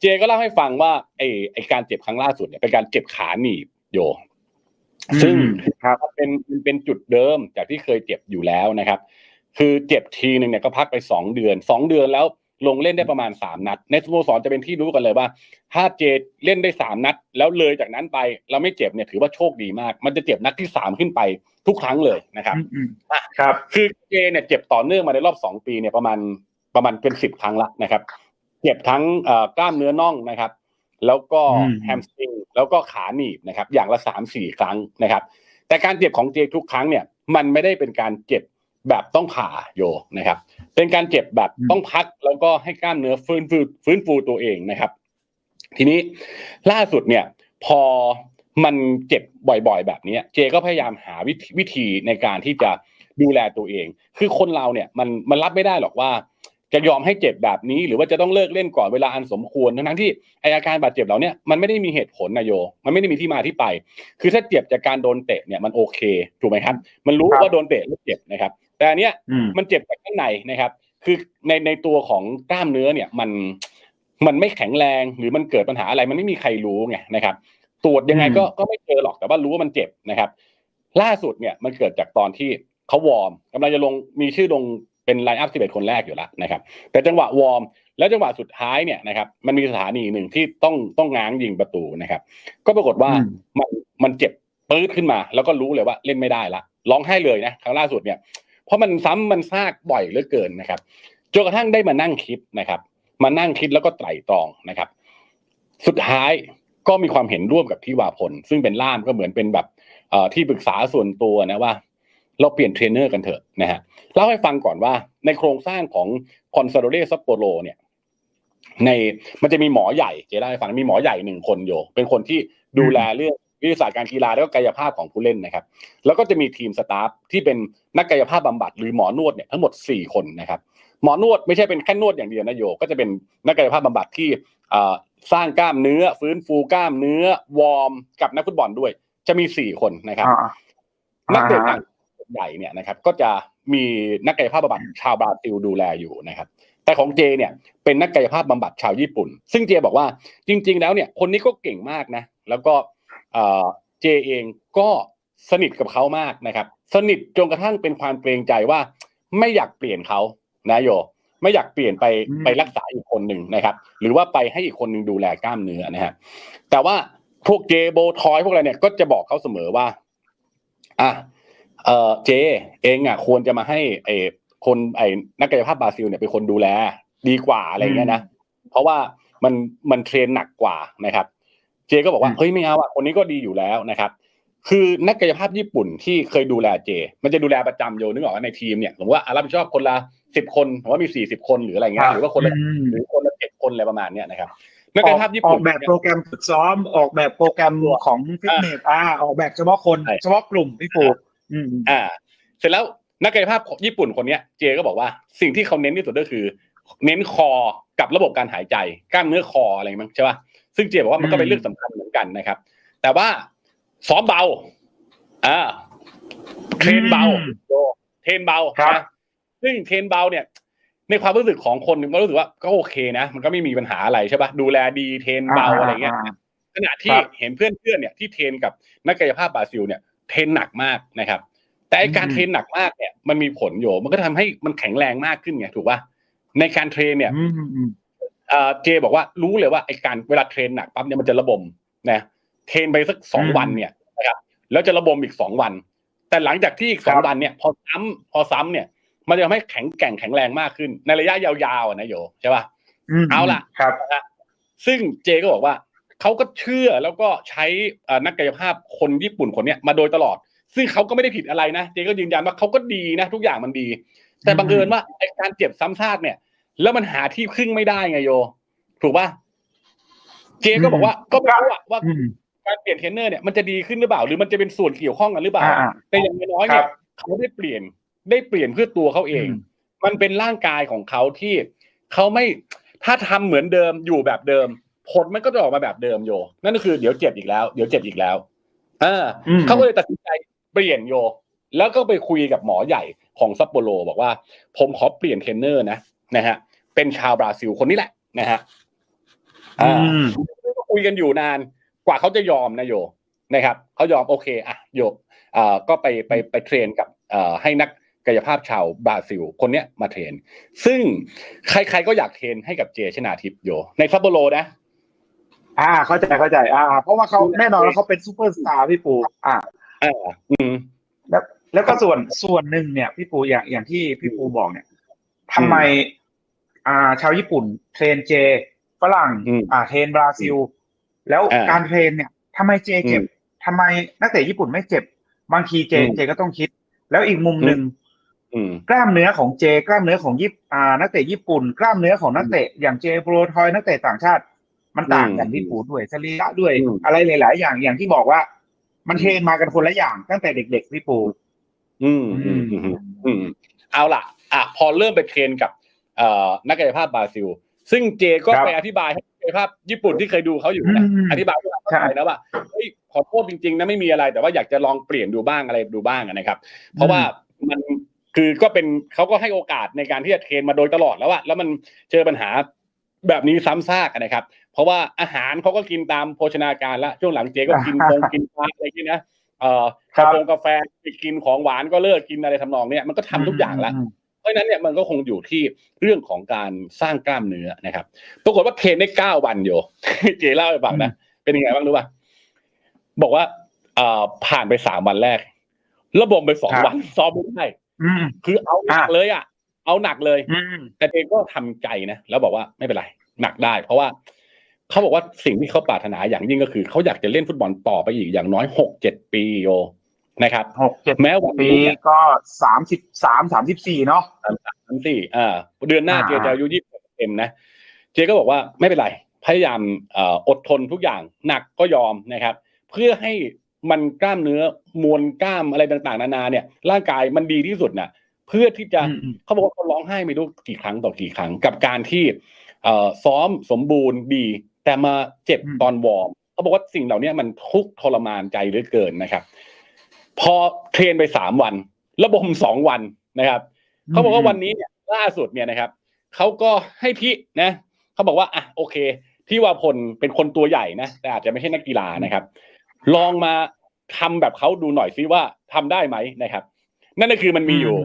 เจก็เล่าให้ฟังว่าไอ้ไอ้การเจ็บครั้งล่าสุดเนี่ยเป็นการเจ็บขาหนีบโย ซึ่งครับเป็นเป็นจุดเดิมจากที่เคยเจ็บอยู่แล้วนะครับ คือเจ็บทีหนึ่งเนี่ยก็พักไปสองเดือนสองเดือนแล้วลงเล่นได้ประมาณสามนัด ในสโมสรจะเป็นที่รู้กันเลยว่า ถ้าเจเล่นได้สามนัด แล้วเลยจากนั้นไปเราไม่เจ็บเนี่ยถือว่าโชคดีมาก มันจะเจ็บนัดที่สามขึ้นไปทุกครั้งเลยนะครับอืมอืมครับ คือเจเนี่ยเจ็บต่อเนื่องมาในรอบสองปีเนี่ยประมาณประมาณเป็นสิบครั้งละนะครับ เจ็บทั้งเอ่อกล้ามเนื้อน่องนะครับ แล้วก็อืมแฮมสตริงแล้วก็ขาหนีบนะครับ อย่างละสามสี่ครั้งนะครับ แต่การเจ็บของเจทุกครั้งเนี่ย มันไม่ได้เป็นการเจ็บแบบต้องผ่าโยนะครับ เป็นการเจ็บแบบต้องพักแล้วก็ให้กล้ามเนื้อฟื้นฟูฟื้นฟูตัวเองนะครับ ทีนี้ล่าสุดเนี่ย พอมันเจ็บบ่อยๆ แบบนี้เจก็พยายามหาวิธีวิธีในการที่จะดูแลตัวเอง คือคนเราเนี่ยมันมันรับไม่ได้หรอกว่า จะยอมให้เจ็บแบบนี้ หรือว่าจะต้องเลิกเล่นก่อนเวลาอันสมควร ทั้งๆที่ไออาการบาดเจ็บเราเนี่ยมันไม่ได้มีเหตุผลนะโย มันไม่ได้มีที่มาที่ไป คือถ้าเจ็บจากการโดนเตะเนี่ยมันโอเคถูกไหมครับ มันรู้ครับว่าโดนเตะแล้วเจ็บนะครับ แต่อันเนี้ยอืมมันเจ็บจากข้างในนะครับ คือในในตัวของกล้ามเนื้อเนี่ยมันมันไม่แข็งแรงหรือมันเกิดปัญหาอะไรมันไม่มีใครรู้ไงนะครับ ตรวจยังไงก็ก็ไม่เจอหรอกแต่ว่ารู้ว่ามันเจ็บนะครับ ล่าสุดเนี่ยมันเกิดจากตอนที่เขาวอร์มกำลังจะลงมีชื่อลง เป็นไลน์อัพ11 คนแรกอยู่แล้วนะครับ แต่จังหวะวอร์มแล้วจังหวะสุดท้ายเนี่ยนะครับ มันมีสถานีหนึ่งที่ต้องต้องง้างยิงประตูนะครับ ก็ปรากฏว่าอืมมันมันเจ็บปื้ดขึ้นมา แล้วก็รู้เลยว่าเล่นไม่ได้ละร้องไห้เลยนะครั้งล่าสุดเนี่ย เพราะมันซ้ำมันซากบ่อยเหลือเกินนะครับจนกระทั่งได้มานั่งคิดนะครับ มานั่งคิดแล้วก็ไตร่ตรองนะครับ สุดท้ายก็มีความเห็นร่วมกับที่วาพลซึ่งเป็นล่ามก็เหมือนเป็นแบบเอ่อที่ปรึกษาส่วนตัวนะว่า เราเปลี่ยนเทรนเนอร์กันเถอะนะฮะเล่าให้ฟังก่อนว่าในโครงสร้างของคอนซาโดเรซัปโปโรเนี่ยในมันจะมีหมอใหญ่เจ๊เล่าให้ฟังมีหมอใหญ่หนึ่งคนโยเป็นคนที่ดูแลเรื่องวิทยาศาสตร์การกีฬาแล้วก็กายภาพของผู้เล่นนะครับ แล้วก็จะมีทีมสตาฟที่เป็นนักกายภาพบำบัดหรือหมอนวดเนี่ยทั้งหมดสี่คนนะครับหมอนวดไม่ใช่เป็นแค่นวดอย่างเดียวนะโยก็จะเป็นนักกายภาพบำบัดที่เอ่อสร้างกล้ามเนื้อ ฟื้นฟูกล้ามเนื้อวอร์มกับนักฟุตบอลด้วย จะมีสี่คนนะครับอ่านักเตะอ่าฮะต่าง ใหญ่เนี่ยนะครับก็จะมีนักกายภาพบำบัดชาวบราซิลดูแลอยู่นะครับ แต่ของเจเนี่ยเป็นนักกายภาพบำบัดชาวญี่ปุ่น ซึ่งเจบอกว่าจริง ๆ แล้วเนี่ยคนนี้ก็เก่งมากนะ แล้วก็เอ่อเจเองก็สนิทกับเขามากนะครับ สนิทจนกระทั่งเป็นความเกรงใจว่าไม่อยากเปลี่ยนเขานะโยไม่อยากเปลี่ยนไปอืมไปรักษาอีกคนหนึ่งนะครับ หรือว่าไปให้อีกคนหนึ่งดูแลกล้ามเนื้อนะฮะแต่ว่าพวกเจโบทอยพวกอะไรเนี่ยก็จะบอกเขาเสมอว่า อะ เออเจ เองอะควรจะมาให้ไอ้คนไอ้นักกายภาพบราซิลเนี่ยเป็นคนดูแล ดีกว่าอะไรเงี้ยนะเพราะว่ามันมันเทรนหนักกว่านะครับ เจก็บอกว่าอืมเฮ้ยไม่เอาอะคนนี้ก็ดีอยู่แล้วนะครับ คือนักกายภาพญี่ปุ่นที่เคยดูแลเจ มันจะดูแลประจำโยนึกออกว่าในทีมเนี่ยสมมติว่าอะรับผิดชอบคนละสิบคนสมมติว่ามีสี่สิบคนหรืออะไรเงี้ยหรือว่าคนละอืมหรือคนละเจ็ดคนอะไรประมาณเนี้ยนะครับนักกายภาพญี่อปุ่อนกแบบโปรแกรมฝึกซ้อมออกแบบโปรแกรมของฟิตเนสอ่าออกแบบเฉพาะคนใช่เฉพาะกลุ่มพี่ปู อืมอ่า เสร็จแล้วนักกายภาพญี่ปุ่นคนเนี้ยเจก็บอกว่าสิ่งที่เขาเน้นที่สุดก็คือ เน้นคอกับระบบการหายใจกล้ามเนื้อคออะไรมั้งใช่ป่ะซึ่งเจบอกว่ามันก็เป็นเรื่องสำคัญเหมือนกันนะครับ แต่ว่าซ้อมเบาอ่าเทรนเบาอืมโยเทรนเบาครับนะซึ่งเทรนเบาเนี่ย ในความรู้สึกของคนหนึ่งก็รู้สึกว่าก็โอเคนะ มันก็ไม่มีปัญหาอะไรใช่ป่ะดูแลดีเทรนเบาอะไรเงี้ยขณะที่ครับเห็นเพื่อนๆเนี่ยที่เทรนกับนักกายภาพบราซิลเนี่ย เทรนหนักมากนะครับ แต่ไอการอืมเทรนหนักมากเนี่ยมันมีผลโยมันก็ทำให้มันแข็งแรงมากขึ้นไงถูกป่ะในการเทรนเนี่ยอืมอืมอืมเอ่อเจบอกว่ารู้เลยว่าไอการเวลาเทรนหนักปั๊บเนี่ยมันจะระบมนะเทรนไปสักสองอืมวันเนี่ยนะครับแล้วจะระบมอีกสองวัน แต่หลังจากที่อีกสองครับวันเนี่ย พอซ้ำพอซ้ำเนี่ย มันจะทำให้แข็งแกร่งแข็งแรงมากขึ้น ในระยะยาวๆอะนะโยใช่ป่ะมเอาล่ะครับซึ่งเจก็บอกว่า เขาก็เชื่อแล้วก็ใช้เอ่อนักกายภาพคนญี่ปุ่นคนเนี้ยมาโดยตลอด ซึ่งเขาก็ไม่ได้ผิดอะไรนะเจก็ยืนยันว่าเขาก็ดีนะ ทุกอย่างมันดี แต่บังเอิญว่าไอ้การเจ็บซ้ำซากเนี่ย แล้วมันหาที่พึ่งไม่ได้ไงโย ถูกป่ะเจก็บอกว่าก็ไม่รู้อะว่าอืมการเปลี่ยนเทรนเนอร์เนี่ยมันจะดีขึ้นหรือเปล่า หรือมันจะเป็นส่วนเกี่ยวข้องกันหรือเปล่าอ่าแต่อย่างน้อยๆครัเนี่ยบเขาได้เปลี่ยนได้เปลี่ยนเพื่อตัวเขาเองอืมมันเป็นร่างกายของเขาที่เขาไม่ถ้าทำเหมือนเดิมอยู่แบบเดิม ผลมันก็จะออกมาแบบเดิมโย นั่นก็คือเดี๋ยวเจ็บอีกแล้ว เดี๋ยวเจ็บอีกแล้วเอออมเขาก็เลยตัดสินใจเปลี่ยนโย แล้วก็ไปคุยกับหมอใหญ่ของซัปโปโรบอกว่า ผมขอเปลี่ยนเทรนเนอร์นะนะฮะ เป็นชาวบราซิลคนนี้แหละนะฮะอ่าอืมก็คุยกันอยู่นานกว่าเขาจะยอมนะโยนะครับเขายอมโอเคอะโยเอ่อก็ไปไปไปเทรนกับเอ่อให้นักกายภาพชาวบราซิล คนเนี้ยมาเทรน ซึ่งใครๆก็อยากเทรนให้กับเจชนาทิพย์โย ในซัปโปโรนะ อ่า เข้าใจเข้าใจ อ่า เพราะว่าเขาแน่นอนแล้วเขาเป็นซูเปอร์สตาร์พี่ปูอ่าอ่าอืมแล้วแล้วก็ส่วนส่วนหนึ่งเนี่ย พี่ปูอย่างอย่างที่พี่ปูบอกเนี่ยทำไม อ่า ชาวญี่ปุ่น เทรนเจฝรั่งอืมอ่า เทรนบราซิล แล้วอ่าการเทรนเนี่ยทำไมเจเจ็บอืมทำไมนักเตะญี่ปุ่นไม่เจ็บ บางทีเจอืมเจก็ต้องคิด แล้วอีกมุมหนึ่งอืมกล้ามเนื้อของเจ กล้ามเนื้อของญี่ปุ่นอ่านักเตะญี่ปุ่น กล้ามเนื้อของนักเตะอย่างเจโปรทอยนักเตะต่างชาติ มันต่างกันอืมพี่ปูด้วยสรีระด้วยอืมอะไรหลาย ๆ อย่างอย่างที่บอกว่า มันเทรนมากันคนละอย่างตั้งแต่เด็ก ๆ พี่ปูอืมอืมอืมอืมเอาล่ะ อะพอเริ่มไปเทรนกับเอ่อนักกายภาพบราซิล ซึ่งเจก็ครับไปอธิบายให้นักกายภาพญี่ปุ่นที่เคยดูเขาอยู่นะอืมอธิบายให้เราเข้าใจนะว่าเฮ้ยขอโทษจริง ๆ นะไม่มีอะไร แต่ว่าอยากจะลองเปลี่ยนดูบ้างอะไรดูบ้างอะนะครับ เพราะว่ามันคือก็เป็นเขาก็ให้โอกาสในการที่จะเทรนมาโดยตลอดแล้วอะแล้วมันเจอปัญหา แบบนี้ซ้ำซากอะนะครับ เพราะว่าอาหารเขาก็กินตามโภชนาการละช่วงหลังเจก็กินคงกินปลาอะไรอย่างนี้นะเอ่อครักาบแฟกาแฟไปกินของหวานก็เลิกกินอะไรทำนองเนี้ยมันก็ทำทุกอย่างละมเพราะฉะนั้นเนี่ยมันก็คงอยู่ที่เรื่องของการสร้างกล้ามเนื้อนะครับ ปรากฏว่าเทรนได้เก้าวันโยเจเล่าให้ฟังนะเป็นยังไงบ้างรู้ป่ะบอกว่าเอ่อผ่านไปสามวันแรก ระบบไปสองครับวันซ้อมไม่ได้อืมคือเอาหนักอะเลยอะ เอาหนักเลยอืมแต่เจก็ทำใจนะแล้วบอกว่าไม่เป็นไร หนักได้ เพราะว่าเขาบอกว่าสิ่งที่เขาปรารถนาอย่างยิ่งก็คือเขาอยากจะเล่นฟุตบอลต่อไปอีกอย่างน้อยหกเจ็ดปีโยนะครับหกเจ็ดแม้วันปีนี้เนี่ยก็สามสิบสามสามสิบสี่เนาะสามสี่อ่าเดือนหน้าอ่าเจจะอายุยี่สิบเต็มนะเจก็บอกว่าไม่เป็นไร พยายามเอ่ออดทนทุกอย่างหนักก็ยอมนะครับ เพื่อให้มันกล้ามเนื้อมวลกล้ามอะไรต่างๆ นานาเนี่ย ร่างกายมันดีที่สุดนะ เพื่อที่จะอืมอืมเขาบอกว่าเขาร้องไห้ไม่รู้กี่ครั้งต่อกี่ครั้ง กับการที่เอ่อซ้อมสมบูรณ์ดี แต่มาเจ็บอืมตอนวอร์มเขาบอกว่าสิ่งเหล่านี้มันทุกข์ทรมานใจเหลือเกินนะครับ พอเทรนไปสามวัน ระบบสองวันนะครับเขาบอกว่าวันนี้เนี่ยล่าสุดเนี่ยนะครับเขาก็ให้พี่นะเขาบอกว่าอะโอเค พี่วาพลเป็นคนตัวใหญ่นะแต่อาจจะไม่ใช่นักกีฬานะครับ ลองมาทำแบบเขาดูหน่อยซิว่าทำได้ไหมนะครับ นั่นก็คือมันมีอยู่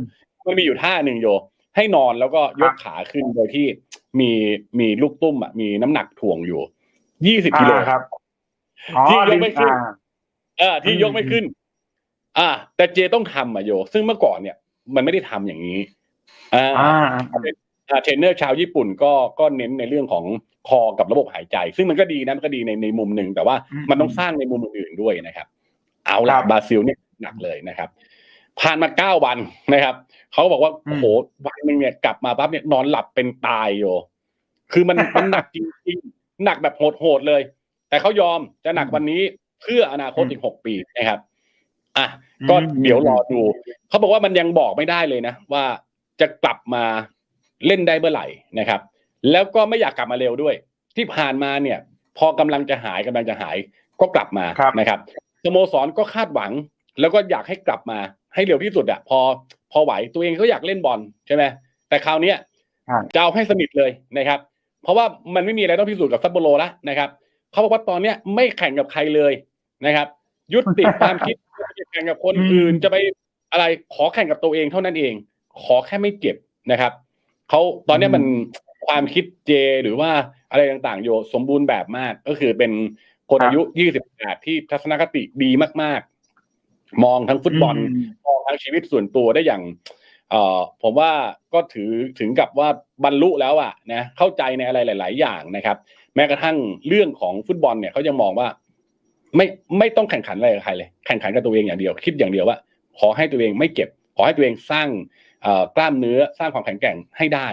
มันมีอยู่ท่าหนึ่งโย ให้นอนแล้วก็ยกขาขึ้นโดยที่มีมีลูกตุ้มอะมีน้ำหนักถ่วงอยู่ยี่สิบกิโลอ่าครับอ๋อที่ยกไม่ขึ้นอ่าเออที่ยกไม่ขึ้น อ่า แต่เจต้องทำอะโย ซึ่งเมื่อก่อนเนี่ย มันไม่ได้ทำอย่างนี้อ่าอ่าอ่าเทรนเนอร์ชาวญี่ปุ่นก็ก็เน้นในเรื่องของคอกับระบบหายใจ ซึ่งมันก็ดีนะมันก็ดีในในมุมหนึ่งแต่ว่าอืมมันต้องสร้างในมุมอื่นๆด้วยนะครับ เอาละครับบราซิลเนี่ยหนักเลยนะครับ ผ่านมาเก้าวันนะครับเขาก็บอกว่าอืมโอ้โหวันหนึ่งเนี่ยกลับมาปั๊บเนี่ยนอนหลับเป็นตายโยคือมันมันหนักจริงๆหนักแบบโหดๆเลย แต่เขายอมจะหนักวันนี้เพื่ออนาคตอีกหกปีนะครับอะก็อืมเดี๋ยวรอดูเขาบอกว่ามันยังบอกไม่ได้เลยนะ ว่าจะกลับมาเล่นได้เมื่อไหร่นะครับ แล้วก็ไม่อยากกลับมาเร็วด้วย ที่ผ่านมาเนี่ย พอกำลังจะหายกำลังจะหายก็กลับมาครับนะครับสโมสรก็คาดหวัง แล้วก็อยากให้กลับมาให้เร็วที่สุดอะพอพอไหวตัวเองก็อยากเล่นบอลใช่ไหมแต่คราวเนี้ยอ่าจะเอาให้สนิทเลยนะครับ เพราะว่ามันไม่มีอะไรต้องพิสูจน์กับซัปโปโรแล้วนะครับเขาบอกว่าตอนเนี้ยไม่แข่งกับใครเลยนะครับ ยุติความคิดจะแข่งกับคนอื่นอืมจะไปอะไรขอแข่งกับตัวเองเท่านั้นเอง ขอแค่ไม่เจ็บนะครับเขาตอนเนี้ยมันความคิดเจหรือว่าอะไรต่างๆ โยสมบูรณ์แบบมากก็คือเป็นคนอายุ 28 ที่ทัศนคติดีมากๆ มองทั้งฟุตบอลมมองทั้งชีวิตส่วนตัวได้อย่างเอ่อผมว่าก็ถือถึงกับว่าบรรลุแล้วอะนะเข้าใจในอะไรหลาย ๆ อย่างนะครับ แม้กระทั่งเรื่องของฟุตบอลเนี่ยเขายังมองว่า ไม่ไม่ต้องแข่งขันอะไรกับใครเลย แข่งขันกับตัวเองอย่างเดียว คิดอย่างเดียวว่า ขอให้ตัวเองไม่เก็บ ขอให้ตัวเองสร้างเอ่อกล้ามเนื้อสร้างความแข็งแกร่งให้ได้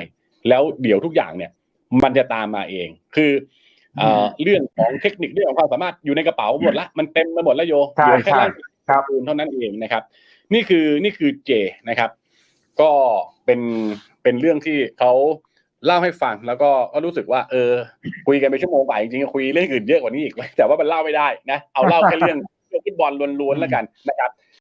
แล้วเดี๋ยวทุกอย่างเนี่ย มันจะตามมาเอง คือเอ่อเรื่องของเทคนิคเรื่องของความสามารถอยู่ในกระเป๋าหมดละมันเต็มไปหมดแล้วโยใช่เหลือแค่ใช่ร่าง ครับคูณเท่านั้นเองนะครับ นี่คือนี่คือเจนะครับ ก็เป็นเป็นเรื่องที่เขาเล่าให้ฟังแล้วก็ก็รู้สึกว่า เออ คุยกันไปชั่วโมงกว่าจริงๆคุยเรื่องอื่นเยอะกว่านี้อีกแต่ว่ามันเล่าไม่ได้นะเอาเล่าแค่เรื่องเรื่องฟุตบอลล้วนๆแล้วกันนะครับ